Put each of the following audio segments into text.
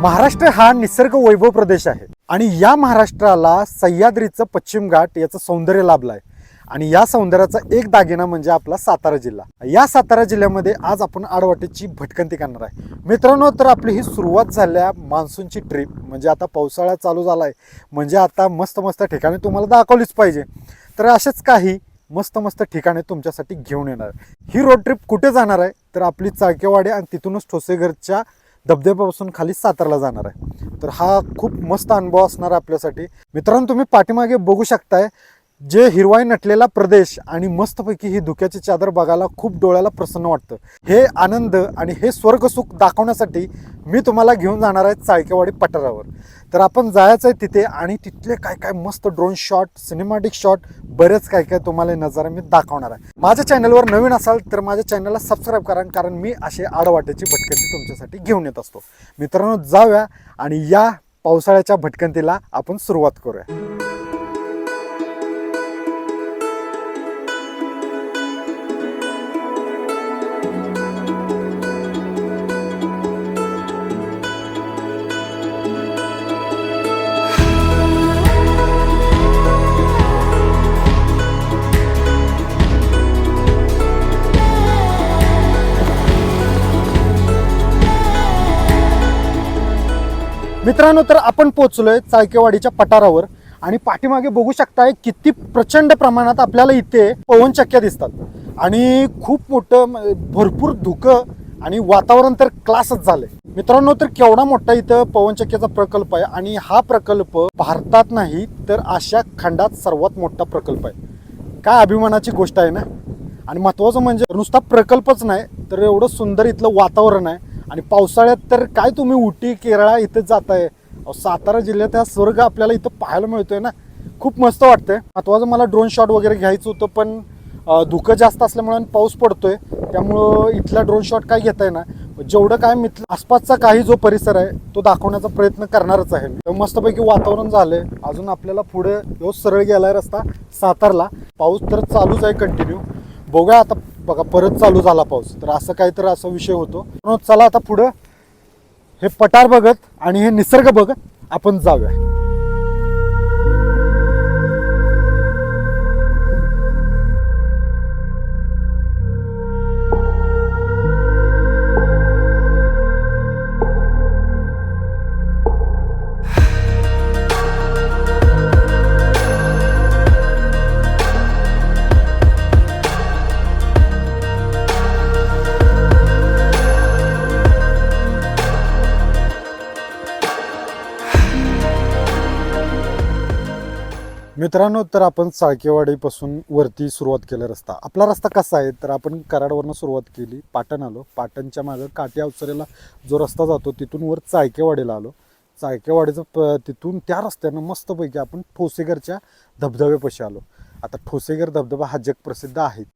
महाराष्ट्र हा निसर्ग वैभव प्रदेश आहे. आणि या महाराष्ट्राला सह्याद्रीचं पश्चिम घाट याचं सौंदर्य लाभलं आहे आणि या सौंदर्याचा एक दागिना म्हणजे आपला सातारा जिल्हा. या सातारा जिल्ह्यामध्ये आज आपण आडवाटेची भटकंती करणार आहे. मित्रांनो तर आपली ही सुरुवात झाल्या मान्सूनची ट्रिप म्हणजे आता पावसाळा चालू झाला आहे म्हणजे आता मस्त मस्त ठिकाणी तुम्हाला दाखवलीच पाहिजे. तर असेच काही मस्त मस्त ठिकाणे तुमच्यासाठी घेऊन येणार. आहे. ही रोड ट्रिप कुठे जाणार आहे? तर आपली चाळकेवाडी आणि तिथूनच ठोसेघरच्या धबधब्यापासून खाली सातारला जाणार आहे. तर हा खूप मस्त अनुभव असणार आहे आपल्यासाठी. मित्रांनो तुम्ही पाठीमागे बघू शकताय जे हिरवाई नटलेला प्रदेश आणि मस्तपैकी ही धुक्याची चादर बघायला खूप डोळ्याला प्रसन्न वाटतं. हे आनंद आणि हे स्वर्गसुख दाखवण्यासाठी मी तुम्हाला घेऊन जाणार आहे चाळकेवाडी पठारावर. तर आपण जायचं आहे तिथे आणि तिथले काय काय मस्त ड्रोन शॉट सिनेमॅटिक शॉट बरेच काय काय तुम्हाला नजारा मी दाखवणार आहे. माझ्या चॅनलवर नवीन असाल तर माझ्या चॅनलला सबस्क्राईब करा कारण मी असे आडवाट्याची भटकंती तुमच्यासाठी घेऊन येत असतो. मित्रांनो जाऊया आणि या पावसाळ्याच्या भटकंतीला आपण सुरुवात करूया. मित्रांनो तर आपण पोचलोय चाळकेवाडीच्या पठारावर आणि पाठीमागे बघू शकताय किती प्रचंड प्रमाणात आपल्याला इथे पवनचक्क्या दिसतात. आणि खूप मोठं म- भरपूर धुकं आणि वातावरण तर क्लासच झालंय. मित्रांनो तर केवढा मोठा इथं पवनचक्क्याचा प्रकल्प आहे आणि हा प्रकल्प भारतात नाही तर आशिया खंडात सर्वात मोठा प्रकल्प आहे. काय अभिमानाची गोष्ट आहे ना? आणि महत्वाचं म्हणजे नुसता प्रकल्पच नाही तर एवढं सुंदर इथलं वातावरण आहे. आणि पावसाळ्यात तर काय तुम्ही उटी केरळा इथं जाताय? आहे सातारा जिल्ह्यात हा स्वर्ग आपल्याला इथं पाहायला मिळतोय ना? खूप मस्त वाटतंय. महत्वाचं मला ड्रोन शॉट वगैरे घ्यायचं होतं पण धुकं जास्त असल्यामुळे आणि पाऊस पडतोय. त्यामुळं इथला ड्रोन शॉट काय घेता येणार जेवढं काय मित्र आसपासचा काही जो परिसर आहे तो दाखवण्याचा प्रयत्न करणारच आहे मस्तपैकी वातावरण झालंय. अजून आपल्याला पुढे सरळ गेलाय रस्ता सातारला. पाऊस तर चालूच आहे कंटिन्यू बघूया आता बघा परत चालू झाला पाऊस. तर असं काहीतरी असा विषय होतो. चला आता पुढं हे पठार बघत आणि हे निसर्ग बघत आपण जाऊया. मित्रांनो तर आपण चाळकेवाडीपासून वरती सुरुवात केला रस्ता. आपला रस्ता कसा आहे? तर आपण कराडवरनं सुरुवात केली पाटण आलो. पाटणच्या मागं काठी अवसरेला जो रस्ता जातो तिथून वर चाळकेवाडीला आलो. चाळकेवाडीचं प तिथून त्या रस्त्यानं मस्तपैकी आपण ठोसेघरच्या धबधब्यापाशी आलो. आता ठोसेघर धबधबा हा जगप्रसिद्ध आहेच.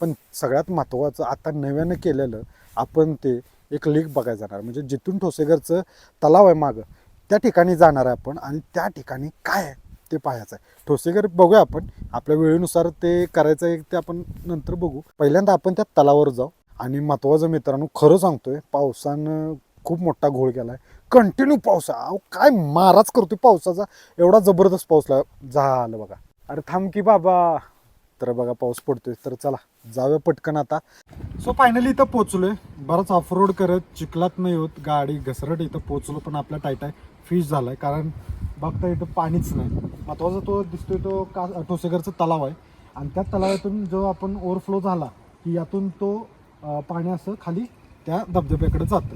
पण सगळ्यात महत्त्वाचं आता नव्यानं केलेलं आपण ते एक लेक बघायला जाणार. म्हणजे जिथून ठोसेघरचं तलाव आहे मागं त्या ठिकाणी जाणार आहे आपण. आणि त्या ठिकाणी काय आहे? ते पाहायचं आहे. ठोसेघर बघूया आपण. आपल्या वेळेनुसार ते करायचं आहे ते आपण नंतर बघू. पहिल्यांदा आपण त्या तलावावर जाऊ. आणि महत्त्वाचं मित्रांनो खरं सांगतोय पावसानं खूप मोठा घोळ केला आहे कंटिन्यू पाऊस आहे. अहो काय माराच करतोय पावसाचा. एवढा जबरदस्त पाऊस झालं बघा. अरे थांब की बाबा. तर बघा पाऊस पडतोय. तर चला जाऊया पटकन आता. सो फायनली इथं पोचलोय. बराच ऑफरोड करत चिखलात नाही होत. गाडी घसरट इथं पोचलो पण आपला टायटाय फिश झालाय. कारण बघता इथं पाणीच नाही. महत्त्वाचा तो दिसतोय तो का ठोसेघरचं तलाव आहे. आणि त्या तलावातून जो आपण ओव्हरफ्लो झाला की यातून तो पाणी असं खाली त्या धबधब्याकडे जातं.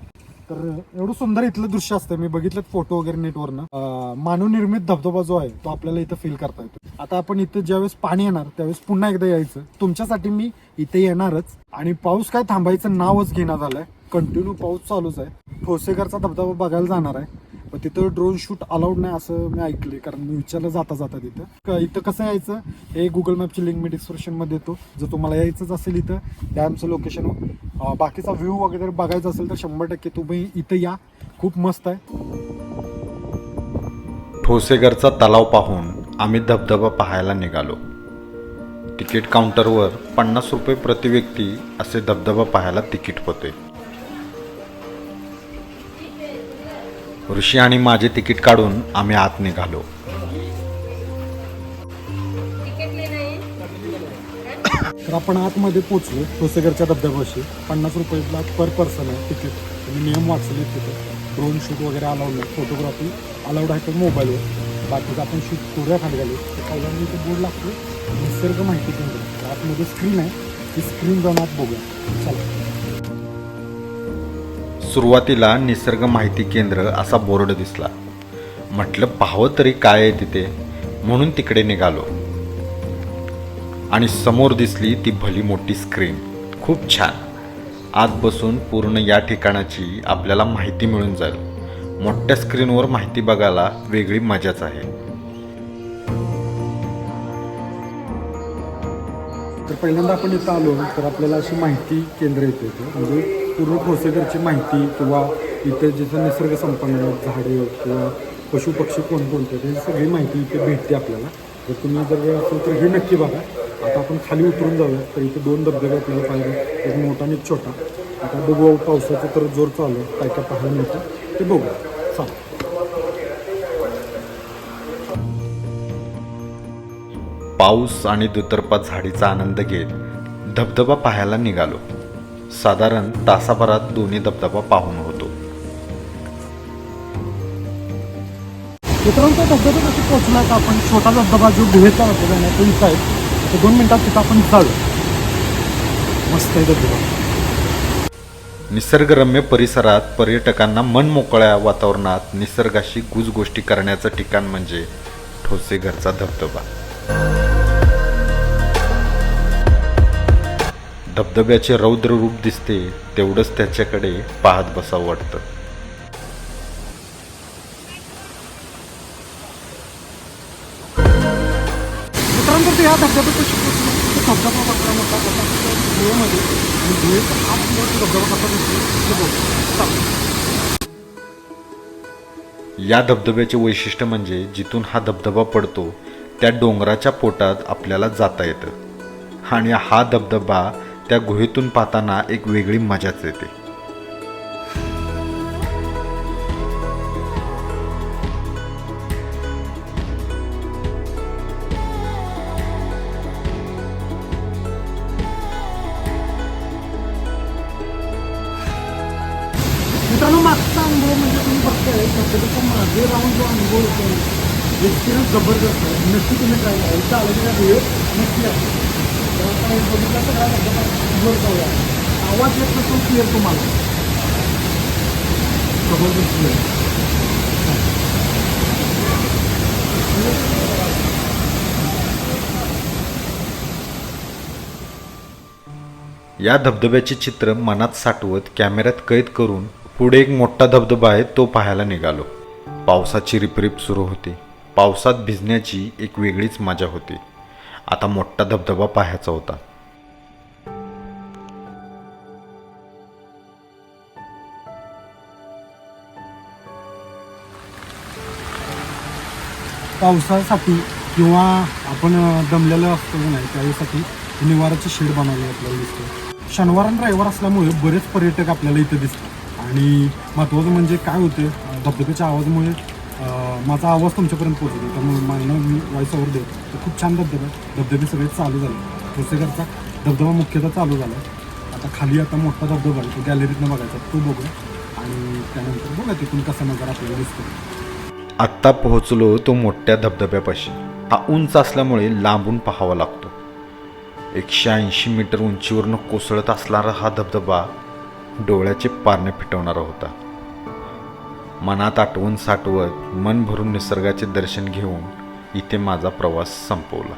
तर एवढं सुंदर इथलं दृश्य असतं. मी बघितलं फोटो वगैरे नेटवरनं मानवनिर्मित धबधबा जो आहे तो आपल्याला इथं फील करता येतो. आता आपण इथं ज्यावेळेस पाणी येणार त्यावेळेस पुन्हा एकदा यायचं. तुमच्यासाठी मी इथे येणारच. आणि पाऊस काय थांबायचं नावच घेणं झालंय. कंटिन्यू पाऊस चालूच आहे. ठोसेघरचा धबधबा बघायला जाणार आहे. पण तिथं ड्रोन शूट अलाउड नाही असं मी ऐकले कारण मी विचारलं जाता जाता तिथं. इथं कसं यायचं? हे गुगल मॅपची लिंक मी डिस्क्रिप्शनमध्ये देतो. जर तुम्हाला यायचंच असेल इथं त्या आमचं लोकेशन बाकीचा व्ह्यू वगैरे बघायचा असेल तर शंभर टक्के तुम्ही इथं या. खूप मस्त आहे. ठोसेघरचा तलाव पाहून आम्ही धबधबा पाहायला निघालो. तिकीट काउंटरवर पन्नास रुपये प्रति व्यक्ती असे धबधबा पाहायला तिकीट होते. ऋषी आणि माझे तिकीट काढून आम्ही आत निघालो. तर आपण आतमध्ये पोचलो ठोसेघरच्या धबधब्याशी पन्नास रुपयेला पर पर्सन आहे तिकीट. तुम्ही नियम वाचले तिथे. ड्रोन शूट वगैरे अलाउड नाही. फोटोग्राफी अलाउड आहे तर मोबाईलवर बाकीचं आपण शूट करूया खाली गेलो तर पहिल्यांदा इथे बोर्ड लागतो. निसर्ग माहिती केंद्र. आतमध्ये स्क्रीन आहे. ती स्क्रीन जाऊन आत बघूया. चला. सुरुवातीला निसर्ग माहिती केंद्र असा बोर्ड दिसला. म्हटलं पाहावं तरी काय आहे तिथे? म्हणून तिकडे निघालो. आणि समोर दिसली ती भली मोठी स्क्रीन खूप छान. आत बसून पूर्ण या ठिकाणाची आपल्याला माहिती मिळून जाईल. मोठ्या स्क्रीनवर माहिती बघायला वेगळी मजाच आहे. तर पहिल्यांदा आपण इथं आलो तर आपल्याला अशी माहिती केंद्र येते. म्हणजे पूर्ण ठोसेघरची माहिती किंवा इथे जिथं निसर्ग संपन्न झाडे किंवा पशुपक्षी कोणकोणते त्याची सगळी माहिती इथे भेटते आपल्याला. जर तुम्ही जर वेळ असेल तर हे नक्की बघा. आता आपण खाली उतरून जाऊया तर इथे दोन धबधबे आपल्याला पाहिजे एक मोठा आणि एक छोटा. आता बघू पावसाचा तर जोर चालू काय काय पाहायला मिळतं ते बघू चालेल. पाऊस आणि दुतर्फा झाडीचा आनंद घेत धबधबा पाहायला निघालो. साधारण तासाभरात दोन्ही धबधबा पाहून होतो. मित्रांनो धबधबा कशी पोहोचला का आपण छोटा धबधबा जो गुहेचा धबधबा आहे ना तो इथं आहे. तर दोन मिनिटात तिथं आपण जाऊ. मस्त आहे धबधबा. निसर्गरम्य परिसरात पर्यटकांना मन मोकळ्या वातावरणात निसर्गाशी गुजगोष्टी करण्याचं ठिकाण म्हणजे ठोसेघरचा धबधबा. धबधब्याचे रौद्र रूप दिसते तेवढंच त्याच्याकडे पाहत बसावं वाटतं. धबधबा मोठा धबधबा दिसतो. या धबधब्याचे वैशिष्ट्य म्हणजे जिथून हा धबधबा पडतो त्या डोंगराच्या पोटात आपल्याला जाता येतं. आणि हा धबधबा त्या गुहेतून पाहताना एक वेगळी मजाच येते. मित्रांनो मागचा अनुभव म्हणजे तुम्ही बघताय धबधब्याच्या मागे राहून जो अनुभव येतो एक्सपिरियन्स जबरदस्त आहे. नक्की तुम्ही ट्राय करा इथं आलं नक्की आहे. आवाज येत नसतो क्लिअर तुम्हाला जबरदस्त या धबधब्याचे चित्र मनात साठवत कॅमेऱ्यात कैद करून पुढे एक मोठा धबधबा आहे तो पाहायला निघालो. पावसाची रिपरिप सुरू होती. पावसात भिजण्याची एक वेगळीच मजा होती. आता मोठा धबधबा पाहायचा होता. पावसासाठी किंवा आपण दमलेलं असतो की नाही त्यावेळेसाठी निवाराची शेड बनवली आपल्याला दिसते. शनिवार आणि रविवार असल्यामुळे बरेच पर्यटक आपल्याला इथे दिसतात. आणि महत्त्वाचं म्हणजे काय होते धबधब्याच्या आवाजामुळे माझा आवाज तुमच्यापर्यंत पोहोचतो. त्यामुळे मला मी व्हॉइस ओव्हर देतो. तर खूप छान धबधबा धबधबे सगळे चालू झाले. ठोसेघरचा धबधबा मुख्यतः चालू झाला. आता खाली आता मोठा धबधबा आहे. तो गॅलरीतनं बघायचा तो बघू आणि त्यानंतर बघा तिथून कसा नजर आपल्याला दिसतो आत्ता पोहोचलो तो मोठ्या धबधब्यापाशी. हा उंच असल्यामुळे लांबून पाहावा लागतो. एकशे ऐंशी मीटर उंचीवरनं कोसळत असणारा हा धबधबा डोळ्याचे पारणे फिटवणारा होता. मनात आठवण साठवत मन भरून निसर्गाचे दर्शन घेऊन इथे माझा प्रवास संपवला.